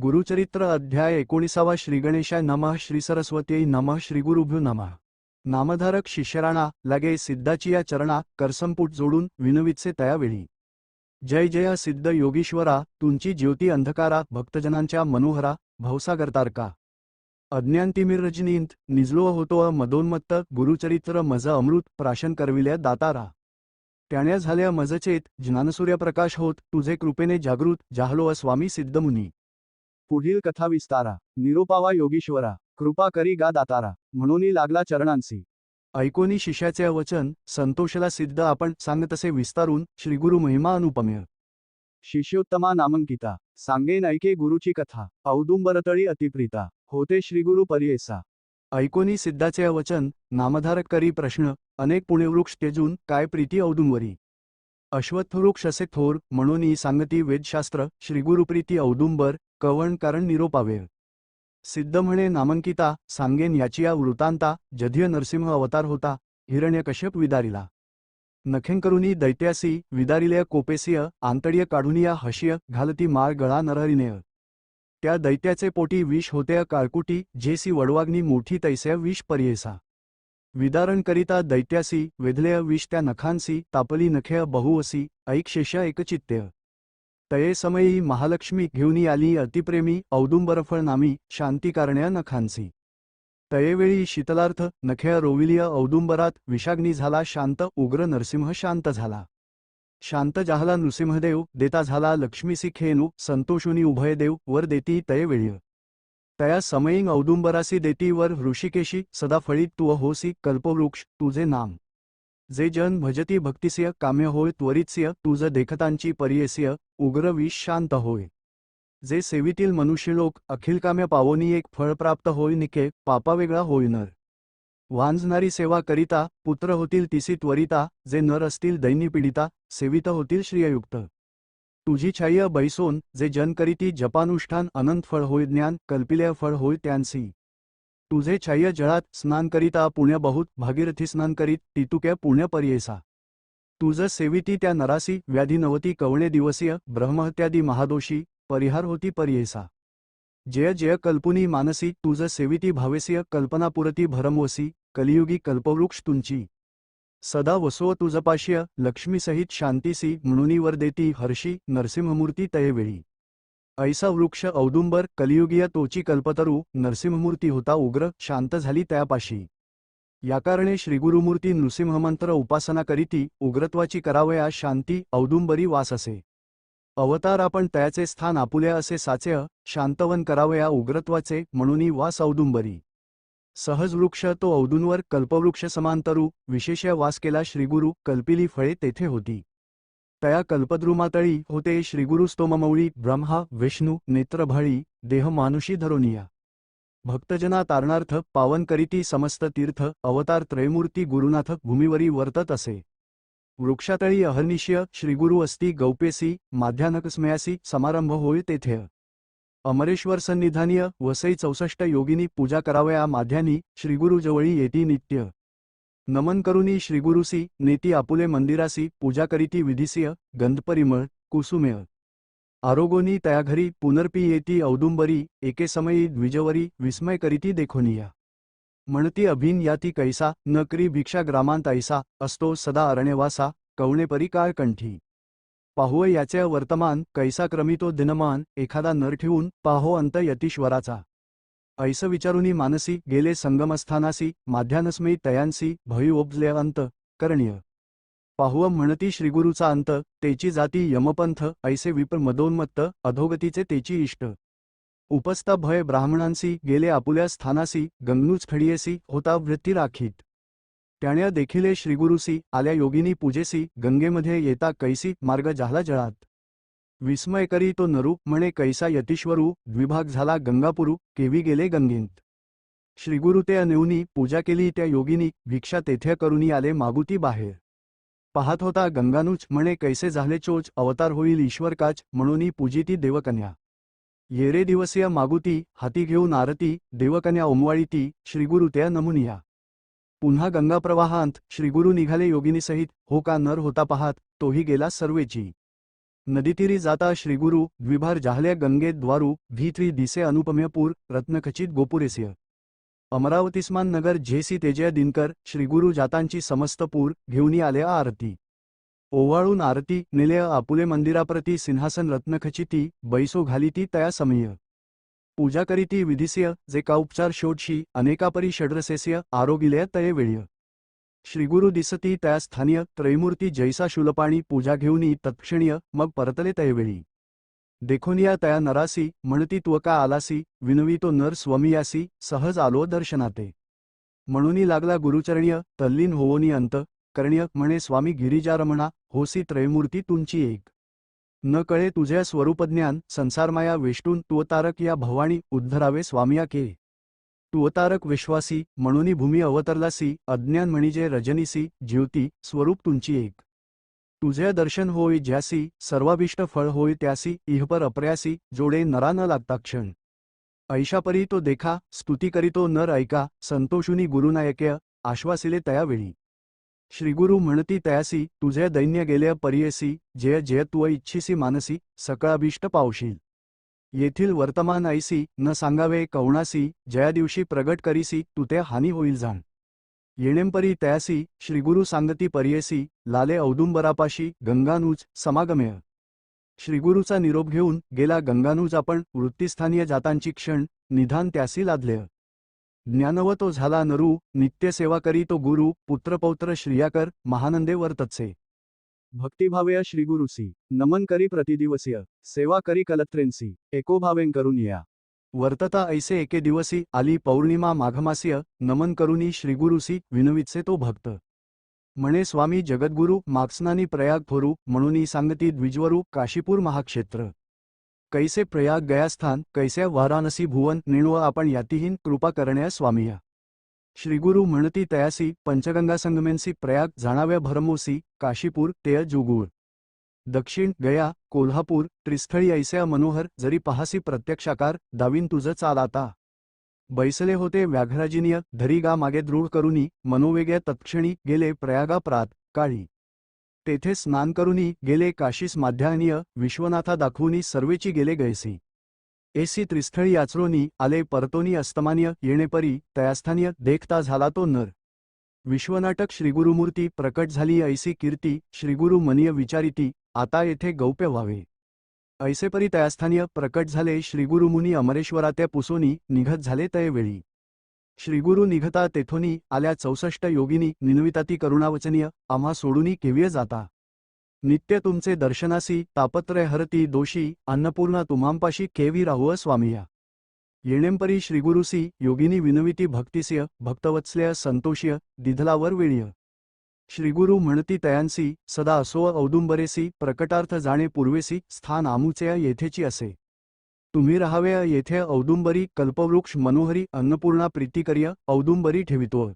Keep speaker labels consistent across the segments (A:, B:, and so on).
A: गुरुचरित्र अध्याय एकोणीसावा श्रीगणेशाय नमः श्रीसरस्वती नमः श्रीगुरुभ्यो नमः. नामधारक शिष्यराणा लगे सिद्धाची या चरणा करसंपूट जोडून विनवितसे तयावेळी. जय जय सिद्ध योगीश्वरा तुमची ज्योती अंधकारा भक्तजनांच्या मनोहरा भवसागर तारका अज्ञानतिमिरजनींत निजलो होतो अ मदोन्मत्त गुरुचरित्र मज अमृत प्राशन करविल्या दातारा. त्याण्या झाल्या मजचेत ज्ञानसूर्यप्रकाश होत तुझे कृपेने जागृत जाहलो अ स्वामी सिद्धमुनी. पुढील कथा विस्तारा निरोपावा योगीश्वरा. कृपा करी गा दातारा. म्हणून लागला चरणांसी. ऐकोनी शिष्याचे वचन संतोषला सिद्ध आपण सांगतसे विस्तारून श्रीगुरु महिमा अनुपमेय शिष्योत्तमा नामांकिता. सांगेन ऐके गुरुची कथा. औदुंबरतळी अतिप्रीता. होते श्रीगुरु परियेसा. ऐकोनी सिद्धाचे वचन नामधारक करी प्रश्न अनेक पुणेवृक्ष तेजून काय प्रीती औदुंबरी. अश्वत्थवृक्ष असे थोर म्हणून सांगती वेदशास्त्र श्रीगुरुप्रीती औदुंबर कवण कारण निरोपावेळ सिद्ध म्हणे नामांकिता सांगेन याचिया वृतांता जधिय नरसिंह अवतार होता हिरण्यकश्यप विदारिला। नखेंकरुनी दैत्यासी विदारिलेय कोपेसिय आंतडीय काढुनिया हशिय घालती माळ गळा नरहरिनेय त्या दैत्याचे पोटी विष होतेय काळकुटी जेसी वडवाग्नी मोठी तैसे विष पर्येसा। विदारण करिता दैत्यासी वेधलेय विष त्या नखांसी तापली नखेय बहुअसी ऐक शेष्य एकचित्तेय। तये समयी महालक्ष्मी घेऊनी आली अतिप्रेमी औदुंबरफळ नामी शांतिकारण्या नखांसी. तयेवेळी शीतलार्थ नखेय रोविलिय औदुंबरात विषाग्नी झाला शांत उग्र नरसिंह शांत झाला. शांत जाहला नृसिंहदेव देता झाला लक्ष्मीसी खेनू संतोषुनी उभयदेव वर देती तयेवेळी. तया समयींग औदुंबरासी देती वर ऋषिकेशी सदा फळीत तू होसी कल्पवृक्ष तुझे नाम. जे जन भजती भक्तिसिय काम्य होय त्वरितसिय तुझ देखतांची परियसिय उग्र विष शांत होय. जे सेवितील मनुष्यलोक अखिल काम्य पावोनी एक फळ प्राप्त होय निके पापा वेगळा होय नर. वांजणारी सेवा करिता पुत्र होतील तिसी त्वरिता जे नर असतील दैनी पीडिता सेवित होतील श्रिययुक्त. तुझी छाय बैसोन जे जन करीती जपानुष्ठान अनंत फळ होय ज्ञान कल्पिलेय फळ होय त्यांसी. तुझे छाय जळात स्नान करिता पुण्य बहुत भागीरथी स्नान करीत टितुक्या पुण्य पर्येसा. तुझ सेविती त्या नरासी व्याधी नवती कवणे दिवसीय ब्रह्महत्यादी महादोषी परिहार होती पर्येसा. जय जय कल्पुनी मानसी तुझ सेविती भावेसिय कल्पनापुरती भरमवसी कलियुगी कल्पवृक्ष तुंची. सदा वसो तुझपाशीय लक्ष्मीसहित शांतीसी म्हणूनी वर देती हर्षी नरसिंहमूर्ती तयेवेळी. ऐसा वृक्ष औदुंबर कलियुगीय तोची कल्पतरू नरसिंहमूर्ती होता उग्र शांत झाली त्यापाशी. याकारणे श्रीगुरुमूर्ती नृसिंहमंत्र उपासना करीती उग्रत्वाची करावया शांती औदुंबरी वास असे. अवतार आपण त्याचे स्थान आपुल्या असे साचे शांतवन करावया उग्रत्वाचे म्हणूनी वास औदुंबरी. सहज वृक्ष तो औदुंवर कल्पवृक्ष समांतरू विशेष वास केला श्रीगुरु कल्पिली फळे तेथे होती. तया कल्पद्रुमातळी होते श्रीगुरुस्तोममौळी ब्रह्मा विष्णू नेत्रभळी देह मानुषी धरोनिया. भक्तजना तारणार्थ पावन करीती समस्त तीर्थ अवतार त्रयमूर्ती गुरुनाथ भूमीवरी वर्तत असे. वृक्षातळी अहर्निश्य श्रीगुरु अस्ती गौपेसी माध्यानकस्मयासी समारंभ होय तेथे. अमरेश्वर सन्निधानीय वसई चौसष्ट योगिनी पूजा करावया माध्यानी श्रीगुरुजवळी येती नित्य. नमन करुनी श्रीगुरुसी नेती आपुले मंदिरासी पूजा करीती विधिसिय गंधपरिमळ कुसुमेय आरोगोनी तया घरी पुनर्पी येती औदुंबरी एके समयी द्विजवरी विस्मय करीती देखोनिया. म्हणती अभिन याती कैसा न करी भिक्षा ग्रामांत ऐसा असतो सदा अरण्यवासा कवणेपरी काळ कंठी. पाहुव याचे वर्तमान कैसा क्रमितो दिनमान एखादा नर ठेवून पाहो अंत यतीश्वराचा. ऐस विचारुनी मानसी गेले संगमस्थानासी माध्यानस्मयी तयांसी भयी ओबले अंत करणीय पाहुव म्हणती श्रीगुरूचा अंत तेची जाती यमपंथ ऐसे विप्र मदोन्मत्त अधोगतीचे तेची इष्ट। उपस्था भय ब्राह्मणांसी गेले आपुल्या स्थानासी गंगनूच खडियेसी होता वृत्ती राखीत। त्याण्या देखिले श्रीगुरुसी आल्या योगिनी पूजेसी गंगेमध्ये येता कैसी मार्ग झाला जळात। विस्मय करी तो नरू म्हणे कैसा यतीश्वरू द्विभाग झाला गंगापुरू केवी गेले गंगेंत. श्रीगुरु ते नेऊनी पूजा केली त्या योगिनी भिक्षा तेथे करुनी आले मागुती बाहेर. पाहत होता गंगानुच म्हणे कैसे झाले चोच अवतार होईल ईश्वरकाच म्हणून पूजिती देवकन्या. येरे दिवसीय मागुती हाती घेऊन आरती देवकन्या ओमवाळीती श्रीगुरु त्या नमुनिया. पुन्हा गंगाप्रवाहांत श्रीगुरु निघाले योगिनीसहित हो का नर होता पाहात तोही गेला सर्वेची. नदीतीरी जाता श्रीगुरु द्विभार जाहल्या गंगेत द्वारू भीत्री दिसे अनुपम्यपूर रत्नखचित गोपुरेसिय. अमरावतीस्मान नगर झेसी तेजय दिनकर श्रीगुरु जातांची समस्त पूर घेऊन आले आरती. ओवाळून आरती निलय आपुले मंदिराप्रती सिंहासन रत्नखचिती बैसो घालिती तया समय. पूजा करीती विधिसिय जे का उपचार शोधशी अनेकापरी षड्रसेसिय आरोगिलय तये वेळ्य. श्रीगुरु दिसती त्या स्थानीय त्रैमूर्ती जैसा शूलपाणी पूजा घेऊनी तत्क्षणीय मग परतले तयवेळी. देखोनिया तया नरासी म्हणती त्वका आलासी विनवी तो नर स्वमियासी सहज आलो दर्शनाते. म्हणूनी लागला गुरुचरणीय तल्लीन होवोनी अंत करणीय म्हणे स्वामी गिरिजारमणा होसी त्रयमूर्ती तुमची एक. न कळे तुझ्या स्वरूपज्ञान संसारमाया वेष्टून तुवतारक या भवानी उद्धरावे स्वामिया के. तुवतारक विश्वासी म्हणून भूमी अवतरलासी अज्ञान म्हणजे रजनीसी जीवती स्वरूप तुमची एक. तुझे दर्शन होय ज्यासी सर्वाभिष्ट फळ होय त्यासी इहपर अप्रयासी जोडे नरा न लागता क्षण. ऐशापरी तो देखा स्तुती करीतो नर ऐका संतोषुनी गुरुनायक्य आश्वासिले तयावेळी श्रीगुरु म्हणती तयासी तुझे दैन्य गेल्या परियसी जय जय तुव इच्छिसी मानसी सकळाभिष्ट पावशील. येथील वर्तमान ऐसी न सांगावे कवणासी जया दिवशी प्रगट करीसी तुते हानी होईल जाण. येणेंपरी तयासी श्रीगुरु सांगती पर्येसी लाले औदुंबरापाशी गंगानूज समागमेय. श्रीगुरूचा निरोप घेऊन गेला गंगानूज आपण वृत्तीस्थानीय जातांची क्षण निधान त्यासी लादलेय ज्ञानव तो झाला नरू नित्यसेवा करी तो गुरु पुत्रपौत्र श्रियाकर महानंदे वर्तत्से. भक्तिभावया श्रीगुरुसी नमन करी प्रतिदिवसीय. सेवा करी कलत्रेंसी एकोभावें करून या. वर्तता ऐसे एके दिवसी आली पौर्णिमा माघमासीय नमन करुनी श्रीगुरुसी विनवितसे तो भक्त. म्हणे स्वामी जगद्गुरु माक्सनानी प्रयाग थोरू म्हणूनी सांगती द्विजवरू काशीपूर महाक्षेत्र. कैसे प्रयाग गयास्थान कैसे वाराणसी भुवन निणव आपण यातीहीन कृपा करण्या स्वामीया. श्रीगुरु म्हणती तयासी पंचगंगा संगमेंसी प्रयाग जाणाव्या भरमोसी काशीपूर तेय जुगूळ. दक्षिण गया कोल्हापूर त्रिस्थळी ऐस्या मनोहर जरी पहासी प्रत्यक्षाकार दावीन तुझं चाल आता. बैसले होते व्याघ्राजिनीय धरी गा मागे दृढ करुनी मनोवेग्या तत्क्षणी गेले प्रयागा प्रात काळी. तेथे स्नान करुनी गेले काशीस माध्यानीय विश्वनाथा दाखवूनी सर्वेची गेले गैसी. एसी त्रिस्थळी याचरोनी आले परतोनी अस्तमान्य येणेपरी तयास्थानीय देखता झाला तो नर. विश्वनाटक श्रीगुरुमूर्ती प्रकट झाली ऐसी कीर्ती श्रीगुरु मनीय विचारिती आता येथे गौप्य व्हावे. ऐसेपरी तयास्थानीय प्रकट झाले श्रीगुरुमुनी अमरेश्वरा त्या पुसोनी निघत झाले तयवेळी. श्रीगुरु निघता तेथोनी आल्या चौसष्ट योगिनी निन्विताती करुणावचनीय आम्हा सोडूनी केव्य जाता. नित्य तुमचे दर्शनासी तापत्रय हरती दोषी अन्नपूर्णा तुम्हांपाशी केवी राहुअ स्वामिया. येणेंपरी श्रीगुरुसी योगिनी विनविती भक्तिस्य भक्तवत्सल्य संतोषीय दिधलावर वेळीय. श्रीगुरु म्हणती तयांसी सदा असो औदुंबरेसी प्रकटार्थ जाणे पूर्वेसी स्थान आमुचया येथेची असे. तुम्ही राहावे येथे औदुंबरी कल्पवृक्ष मनोहरी अन्नपूर्णा प्रीतिकर्य औदुंबरी ठेवितो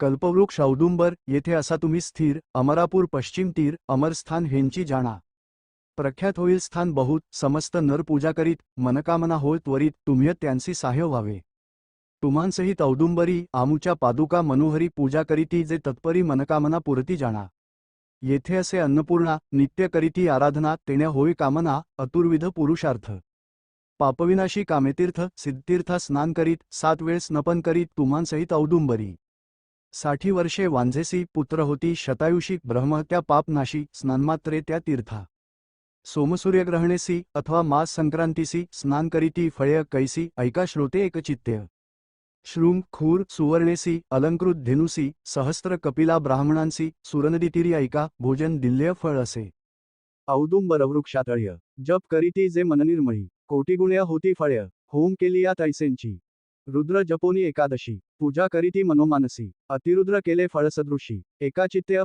A: कल्पवृक्ष औदुंबर येथे असा तुम्ही स्थिर अमरापूर पश्चिम तीर अमरस्थान हेंची जाणा. प्रख्यात होईल स्थान बहुत समस्त नर पूजा करीत मनकामना होय त्वरित तुम्ही त्यांची साह्य व्हावे. तुम्हांसहित औदुंबरी आमुच्या पादुका मनोहरी पूजा करीती जे तत्परी मनकामना पुरती जाणा. येथे असे अन्नपूर्णा नित्य करीती आराधना तेण्या होय कामना अतुर्विध पुरुषार्थ. पापविनाशी कामेतीर्थ सिद्धतीर्थ स्नान करीत सात वेळ स्नपन करीत तुम्हांसहित औदुंबरी. साठी वर्षे वांझेसी पुत्र होती शतायुषी ब्रह्महत्या पापनाशी, स्नानमात्रे त्या तीर्था. सोमसूर्यग्रहणेसी अथवा मास संक्रांतीसी, स्नान करीती फळय कैसी, ऐका श्रोते एकचित्त्य शृंग खूर, सुवर्णेसी, अलंकृत धेनुसी, सहस्त्र कपिला ब्राह्मणांसी, सुरनदीतीरी ऐका, भोजन दिल्य फळ असे. औदुंबर वृक्षातळ्य. जप करीती जे मननिर्मळी. कोटिगुण्या होती फळ्य होम केली या तैसेंची. रुद्र जपोनी एकादशी पूजा करीती मनोमानसी अतिरुद्र केले फळसदृशी एका चित्ते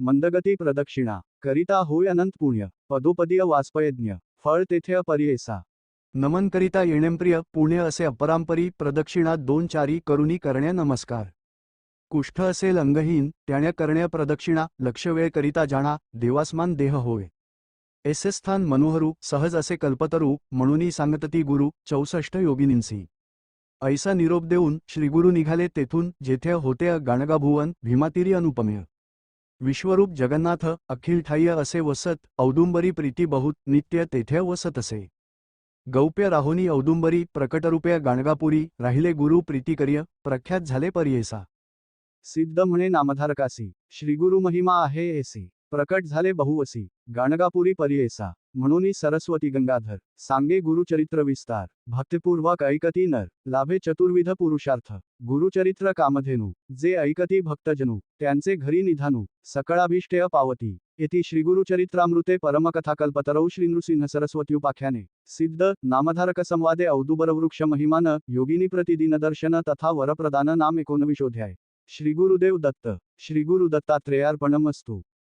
A: मंदगती प्रदक्षिणा करिता होय अनंत पुण्य पदोपदीय वास्पयज्ञ फळ तेथे अपरियेसा नमन करिता येणेंप्रिय पुण्य असे अपरांपरी प्रदक्षिणा दोन चारी करुनी करण्या नमस्कार. कुष्ठ असेल अंगहीन त्याण्या करण्या प्रदक्षिणा लक्षवेळ करिता जाणा देवास्मान देह होय. एसे स्थान मनोहरू सहज असे कल्पतरू म्हणूनही सांगतती गुरु चौसष्ट योगिनींसी. ऐसा निरोप देऊन श्रीगुरु निघाले तेथून जेथे होते गाणगाभुवन भीमातिरी अनुपमेय. विश्वरूप जगन्नाथ अखिल ठाय्य असे वसत औदुंबरी प्रीती बहुत नित्य तेथे वसत असे गौप्य राहोनी औदुंबरी प्रकटरूपे गाणगापुरी राहिले गुरु प्रीतिकर्य प्रख्यात झाले परियेसा. सिद्ध म्हणे नामधारकासी श्रीगुरु महिमा आहे एसी प्रकट झाले बहुवसी गाणगापुरी परियेसा. म्हणून सरस्वती गंगाधर सांगे गुरुचरित्र विस्तार भक्तिपूर्वक ऐकती नर लाभे चतुर्विध पुरुषार्थ गुरुचरित्र कामधेनू जे ऐकती भक्तजनू त्यांचे घरी निधानू सकळाभिष्टेय पावती येथे श्रीगुरुचरित्रामृते परमकथाकल्पतरौ श्रीनृसिंह सरस्वती उपाख्याने सिद्ध नामधारक संवादे औदुबरवृक्ष महिमान योगिनी प्रतिदिन दर्शन तथा वरप्रदान नाम एकोणविशोध्याय. श्री गुरुदेव दत्त श्री गुरु